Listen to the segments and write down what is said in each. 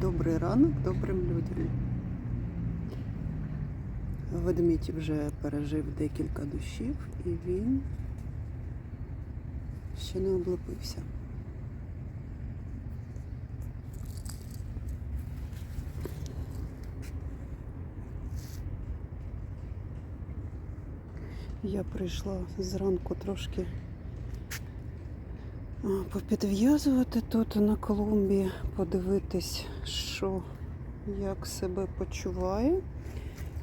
Добрий ранок добрим людям. Ведмідь вже пережив декілька душів і він ще не облепився. Я прийшла зранку трошки попідв'язувати тут на клумбі, подивитись, що як себе почуває.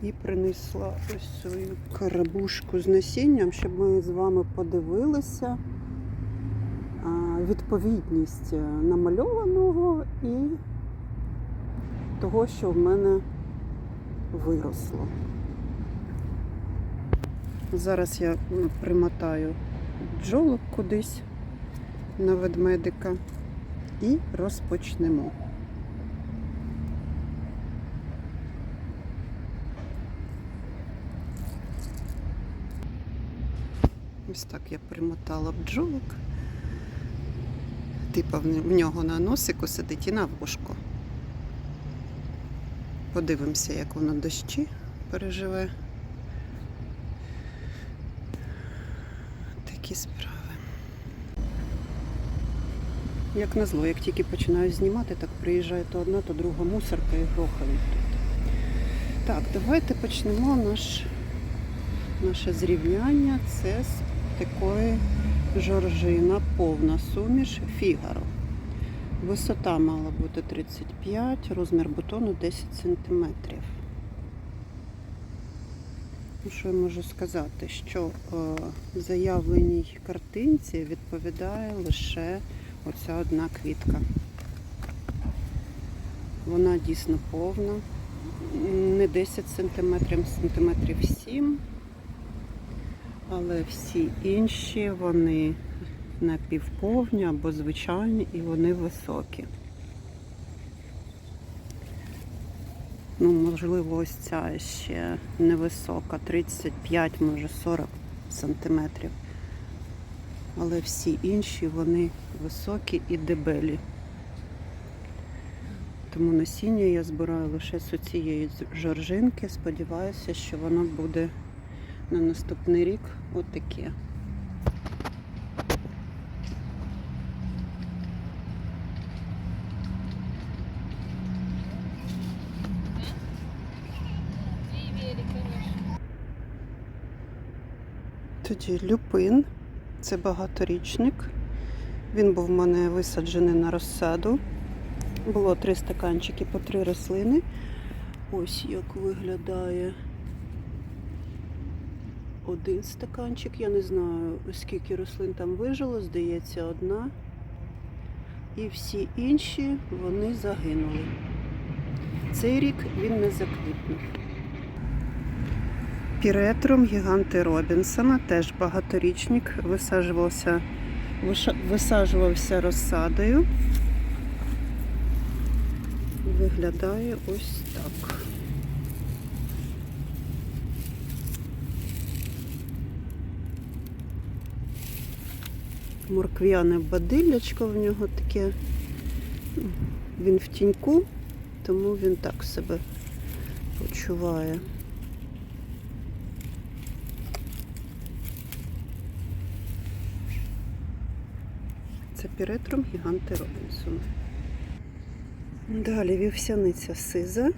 І принесла ось свою карабушку з насінням, щоб ми з вами подивилися відповідність е, намальованого і того, що в мене виросло. Зараз я примотаю бджолок кудись на ведмедика і розпочнемо. Ось так я примотала бджолок. Типа в нього на носику сидить і на вушку. Подивимося, як воно дощі переживе. Такі справи. Як назло, як тільки починаю знімати, так приїжджає то одна, то друга мусорка і грохають тут. Так, давайте почнемо наш, наше зрівняння. Це з такої жоржина, повна суміш фігаро. Висота мала бути 35, розмір бутону 10 см. Ну, Що я можу сказати? Що е, заявленій картинці відповідає лише оця одна квітка. Вона дійсно повна. Не 10 см, сантиметрів 7 але всі інші вони напівповні або звичайні і вони високі. Ну, можливо, ось ця ще невисока, 35, може 40 сантиметрів. Але всі інші вони високі і дебелі. Тому насіння я збираю лише з цієї жоржинки. Сподіваюся, що воно буде на наступний рік отаке. Тоді люпин, це багаторічник. Він був в мене висаджений на розсаду. Було три стаканчики по три рослини. Ось як виглядає один стаканчик. Я не знаю, скільки рослин там вижило, здається, одна. І всі інші вони загинули. Цей рік він не заквітнув. Піретрум гіганти Робінсона, теж багаторічник, висаджувався, висаджувався розсадою. Виглядає ось так. морквяне бадиллячко в нього таке. Він в тіньку, тому він так себе почуває. Це піретрум гіганти Робінсон. Далі вівсяниця сиза.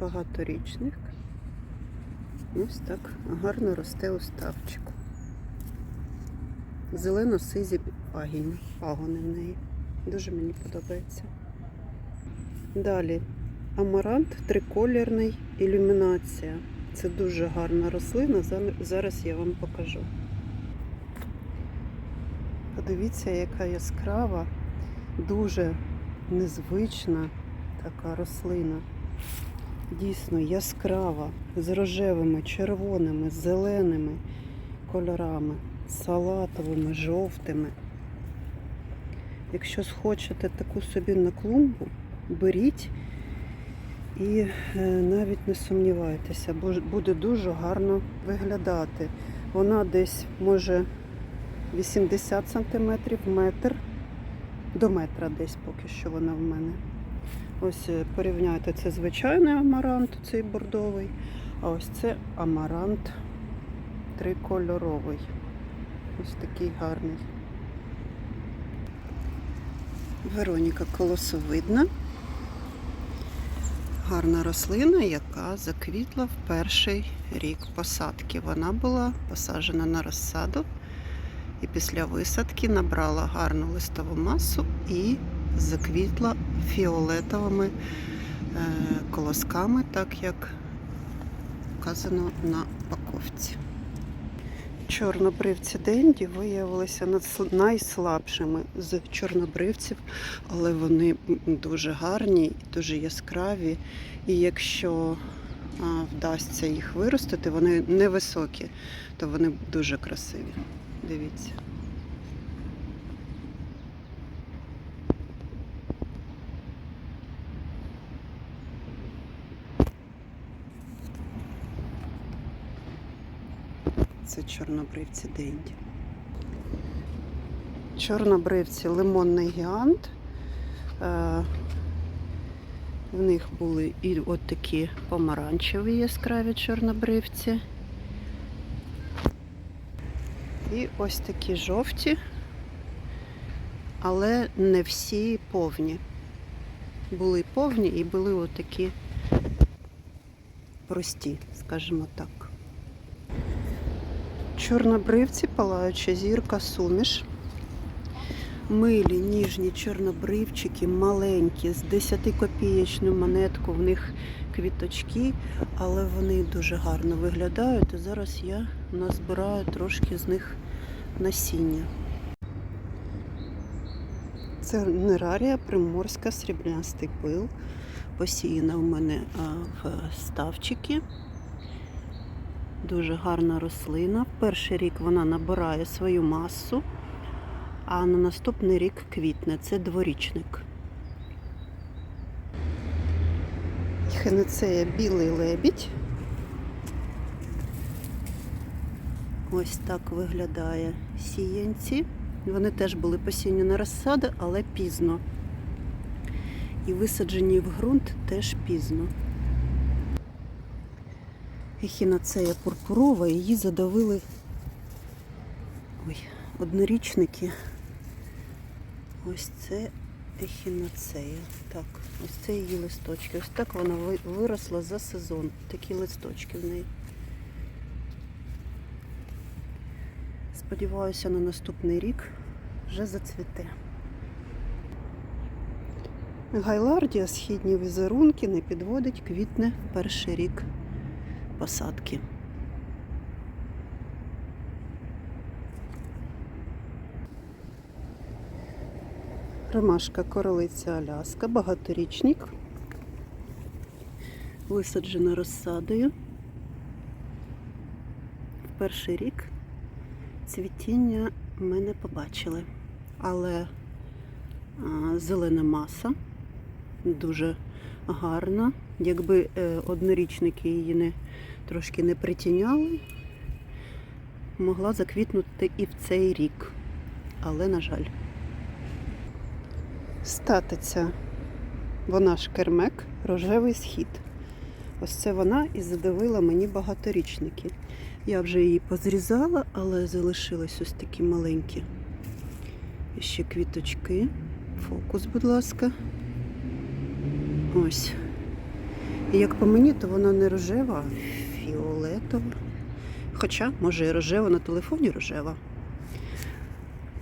Багаторічник. Ось так гарно росте у ставчику зелено-сизі пагіні, пагони в неї. Дуже мені подобається. Далі амарант триколірний ілюмінація. Це дуже гарна рослина. Зараз я вам покажу. Подивіться, яка яскрава, дуже незвична така рослина. Дійсно яскрава, з рожевими, червоними, зеленими кольорами салатовими, жовтими. Якщо схочете таку собі на клумбу, беріть і е, навіть не сумнівайтеся, бо буде дуже гарно виглядати. Вона десь може 80 см, метр До метра десь поки що вона в мене. Ось е, порівняйте, це звичайний амарант, цей бордовий, а ось це амарант трикольоровий. Ось такий гарний. Вероніка колосовидна. Гарна рослина, яка заквітла в перший рік посадки. Вона була посаджена на розсаду і після висадки набрала гарну листову масу і заквітла фіолетовими е, колосками, так як вказано на упаковці. Чорнобривці Денді виявилися найслабшими з чорнобривців, але вони дуже гарні, дуже яскраві. І якщо вдасться їх виростити, вони невисокі, то вони дуже красиві. Дивіться. Це чорнобривці Денді. Чорнобривці лимонний гігант. Е, В них були і от такі помаранчеві яскраві чорнобривці. І ось такі жовті, але не всі повні. Були повні і були отакі прості, скажімо так. Чорнобривці, палаюча зірка, суміш. Милі, ніжні чорнобривчики, маленькі, з 10-копієчну монетку, в них квіточки, але вони дуже гарно виглядають. І зараз я назбираю трошки з них насіння. Це нерарія приморська сріблястий пил. Посіяна в мене в ставчики. Дуже гарна рослина. Перший рік вона набирає свою масу, а на наступний рік квітне. Це дворічник. Хенецея білий лебідь. Ось так виглядає сіянці. Вони теж були посіяні на розсади, але пізно. І висаджені в ґрунт теж пізно. Ехінацея пурпурова, її задавили ой, однорічники. Ось це ехінацея. Так, ось це її листочки. Ось так вона виросла за сезон. Такі листочки в неї. Сподіваюся, на наступний рік вже зацвіте. Гайлардія, східні візерунки не підводить, квітне перший рік посадки. Ромашка королиця Аляска, багаторічник. Висаджена розсадою. В перший рік цвітіння ми не побачили, але зелена маса дуже гарна. Якби е, однорічники її не трошки не притіняли, могла заквітнути і в цей рік. Але, на жаль, статиця, вона ж кермек, рожевий схід. Ось це вона і задавила мені багаторічники. Я вже її позрізала, але залишились ось такі маленькі. І ще квіточки. Фокус, будь ласка. Ось. І як по мені, то вона не рожева, а фіолетова. Хоча, може, і рожева на телефоні рожева.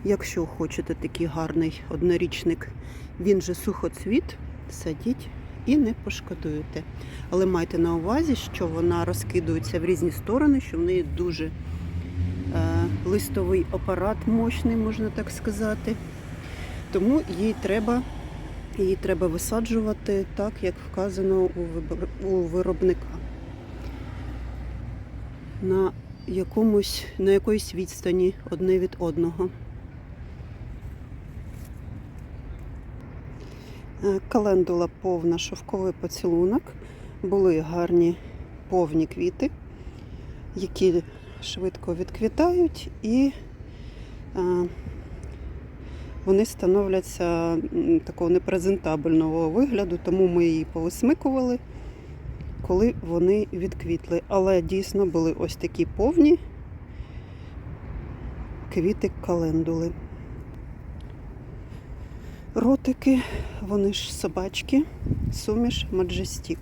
Якщо хочете такий гарний однорічник, він же сухоцвіт, садіть і не пошкодуєте. Але майте на увазі, що вона розкидується в різні сторони, що в неї дуже е, листовий апарат мощний, можна так сказати. Тому їй треба, її треба висаджувати так, як вказано у, виробника. На якомусь, на якоїсь відстані одне від одного. Календула повна, шовковий поцілунок. Були гарні повні квіти, які швидко відквітають і е, вони становляться такого непрезентабельного вигляду, тому ми її повисмикували, коли вони відквітли. Але дійсно були ось такі повні квіти календули. Ротики, вони ж собачки, суміш Маджестік.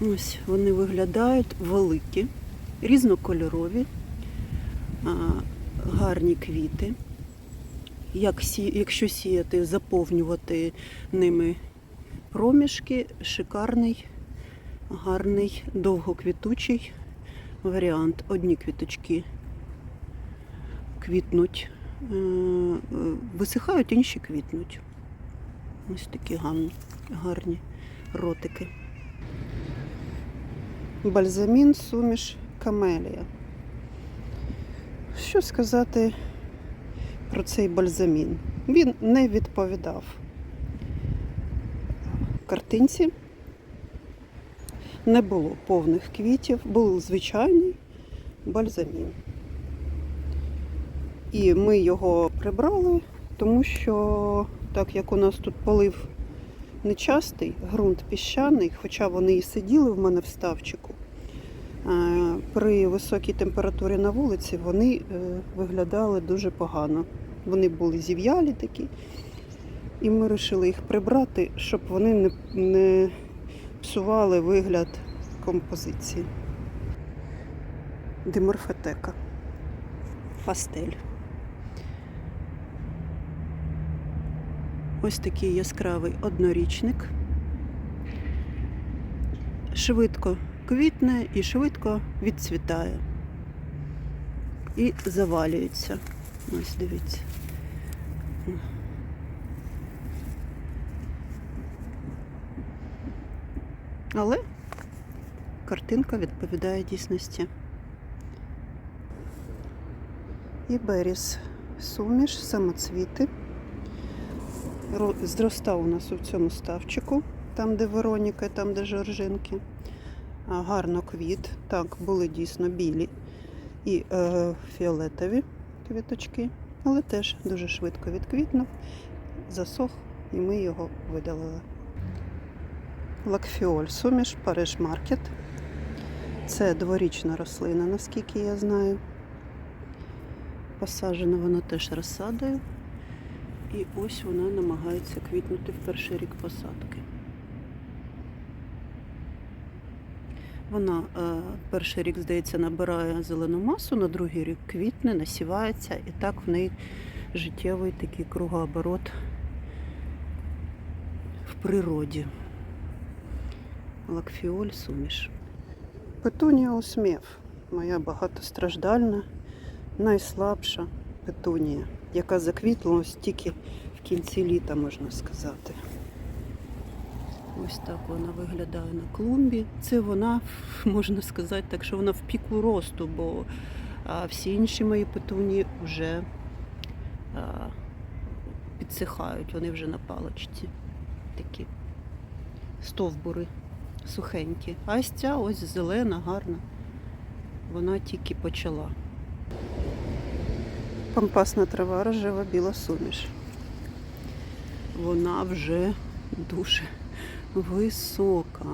Ось вони виглядають великі, різнокольорові, гарні квіти. Як якщо сіяти, заповнювати ними проміжки, шикарний, гарний, довгоквітучий варіант. Одні квіточки квітнуть, висихають, інші квітнуть. Ось такі гарні, гарні ротики. Бальзамін, суміш, камелія. Що сказати про цей бальзамін? Він не відповідав картинці. Не було повних квітів, був звичайний бальзамін. І ми його прибрали, тому що, так як у нас тут полив нечастий, ґрунт піщаний, хоча вони і сиділи в мене в ставчику, е, при високій температурі на вулиці вони е, виглядали дуже погано. Вони були зів'ялі такі, і ми вирішили їх прибрати, щоб вони не, не псували вигляд композиції. Диморфотека. Пастель. Ось такий яскравий однорічник. Швидко квітне і швидко відцвітає. І завалюється. Ось дивіться. Але картинка відповідає дійсності. І беріс суміш, самоцвіти. Ро- Зростав у нас у цьому ставчику, там, де Вероніка, там, де Жоржинки. Гарно квіт. Так, були дійсно білі і е, фіолетові квіточки, але теж дуже швидко відквітнув, засох, і ми його видалили. Лакфіоль суміш Париж Маркет. Це дворічна рослина, наскільки я знаю. Посаджена вона теж розсадою. І ось вона намагається квітнути в перший рік посадки. Вона е, перший рік, здається, набирає зелену масу, на другий рік квітне, насівається, і так в неї життєвий такий кругооборот в природі. Лакфіоль суміш. Петунія усмів. Моя багатостраждальна, найслабша петунія, яка заквітла ось тільки в кінці літа, можна сказати. Ось так вона виглядає на клумбі. Це вона, можна сказати, так що вона в піку росту, бо всі інші мої петуні вже підсихають, вони вже на палочці. Такі стовбури сухенькі. А ось ця ось зелена, гарна. Вона тільки почала. Пампасна трава, рожева біла суміш. Вона вже дуже висока.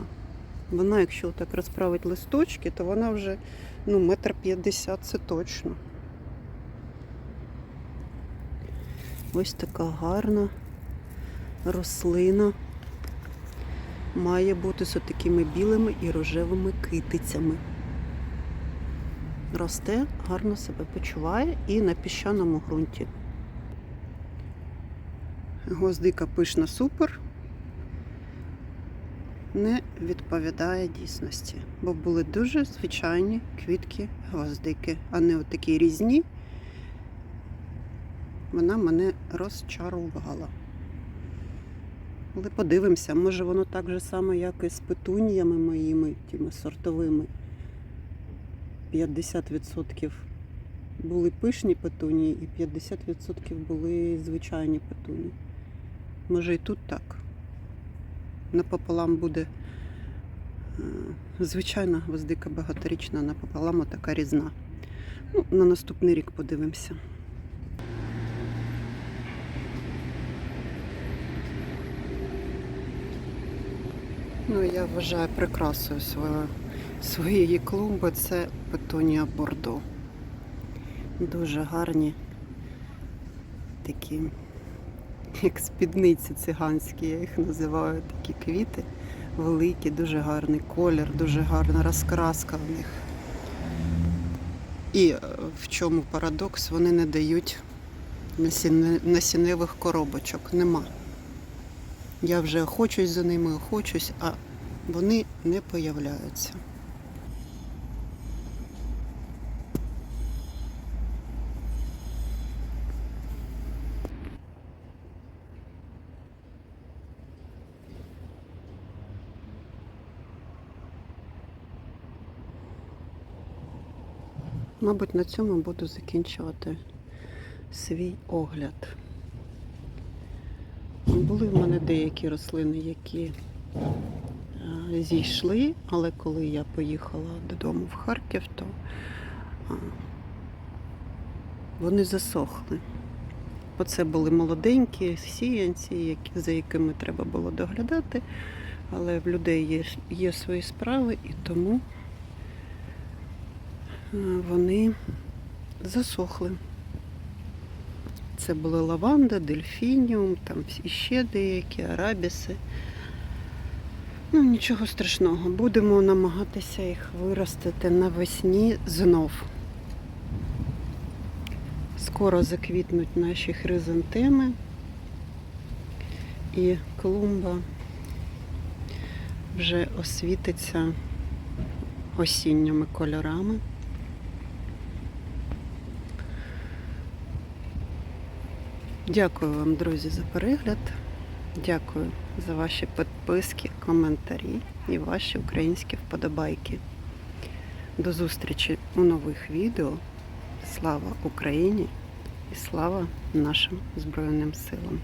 Вона, якщо так розправити листочки, то вона вже ну, метр п'ятдесят це точно. Ось така гарна рослина. Має бути з такими білими і рожевими китицями. Росте, гарно себе почуває і на піщаному ґрунті. Гвоздика пишна супер не відповідає дійсності, бо були дуже звичайні квітки гвоздики, а не отакі різні. Вона мене розчарувала. Але подивимося, може воно так же само, як і з петуніями моїми, тими сортовими. 50% були пишні петунії і 50% були звичайні петунії. Може і тут так. Напополам буде е, звичайна гвоздика багаторічна, напополам така різна. Ну, на наступний рік подивимося. Ну, я вважаю прикрасою своєї, своєї клумби це петунія бордо. Дуже гарні такі, як спідниці циганські, я їх називаю такі квіти. Великі, дуже гарний колір, дуже гарна розкраска в них. І е, в чому парадокс, вони не дають насінневих коробочок. Нема. Я вже охочусь за ними, охочусь, а вони не появляються. Мабуть, на цьому буду закінчувати свій огляд. Були в мене деякі рослини, які е, зійшли, але коли я поїхала додому в Харків, то вони засохли. Бо це були молоденькі сіянці, за якими треба було доглядати. Але в людей є, є свої справи і тому е, вони засохли. Це були лаванда, дельфініум, там ще деякі, арабіси. Ну, нічого страшного. Будемо намагатися їх виростити навесні знов. Скоро заквітнуть наші хризантеми і клумба вже освітиться осінніми кольорами. Дякую вам, друзі, за перегляд. Дякую за ваші підписки, коментарі і ваші українські вподобайки. До зустрічі у нових відео. Слава Україні і слава нашим Збройним силам!